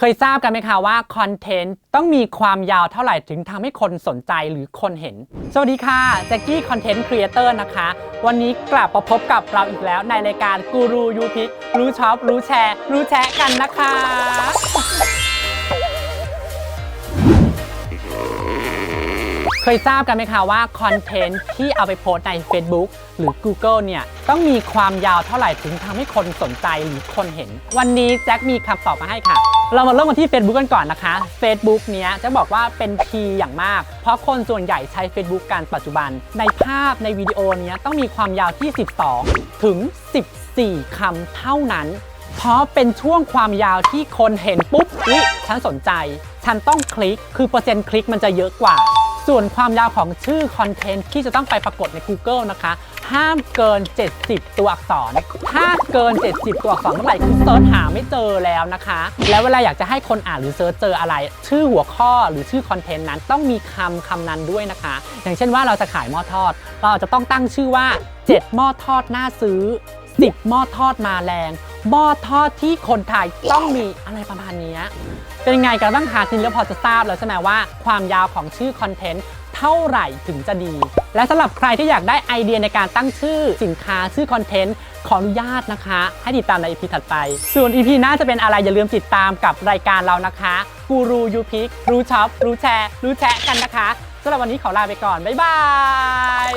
เคยทราบกันไหมคะว่าคอนเทนต์ต้องมีความยาวเท่าไหร่ถึงทำให้คนสนใจหรือคนเห็น สวัสดีค่ะแจ็คกี้คอนเทนต์ครีเอเตอร์นะคะ วันนี้กลับมาพบกับเราอีกแล้วในรายการกูรูยูพิกรู้ช็อปรู้แชร์ รู้แชะกันนะคะ เคยทราบกันไหมคะว่าคอนเทนต์ที่เอาไปโพสใน Facebook หรือ Google เนี่ย ต้องมีความยาวเท่าไหร่ถึงทำให้คนสนใจหรือคนเห็น วันนี้แจ็คมีคำตอบมาให้ค่ะ เรามาเริ่มกันที่ Facebook กันก่อนนะคะ Facebook เนี้ยจะบอกว่าเป็นพีอย่างมาก เพราะคนส่วนใหญ่ใช้ Facebook กันปัจจุบัน ในภาพในวิดีโอเนี้ยต้องมีความยาวที่ 12 ถึง 14 คำเท่านั้น เพราะเป็นช่วงความยาวที่คนเห็นปุ๊บอุ๊ยฉันสนใจ ฉันต้องคลิกคือเปอร์เซ็นต์คลิกมันจะเยอะกว่า ส่วนความยาวของชื่อคอนเทนต์ที่จะต้องไปปรากฏใน Google นะคะ ห้ามเกิน 70 ตัวอักษร ถ้าเกิน 70 ตัวอักษรเมื่อไหร่คือเซิร์ชหาไม่เจอแล้วนะคะ แล้วเวลาอยากจะให้คนอ่านหรือเซิร์ชเจออะไร ชื่อหัวข้อหรือชื่อคอนเทนต์นั้นต้องมีคำคำนั้นด้วยนะคะ อย่างเช่นว่าเราจะขายหม้อทอด เราจจะต้องตั้งชื่อว่า 7 หม้อทอดน่าซื้อ 10 หม้อทอดมาแรง บอทอดที่คนไทยต้องมีอะไรประมาณนี้ เป็นไงกันบ้างคะทีนี้พอจะทราบแล้วใช่ไหมว่า ความยาวของชื่อคอนเทนต์เท่าไหร่ถึงจะดี และสำหรับใครที่อยากได้ไอเดียในการตั้งชื่อสินค้าชื่อคอนเทนต์ขออนุญาตนะคะ ให้ติดตามในอีพีถัดไป ส่วนอีพีหน้าจะเป็นอะไรอย่าลืมติดตามกับรายการเรานะคะกูรูยูพิกรู้ช็อปรู้แชร์รู้แชะกันนะคะสำหรับวันนี้ขอลาไปก่อน บ๊ายบาย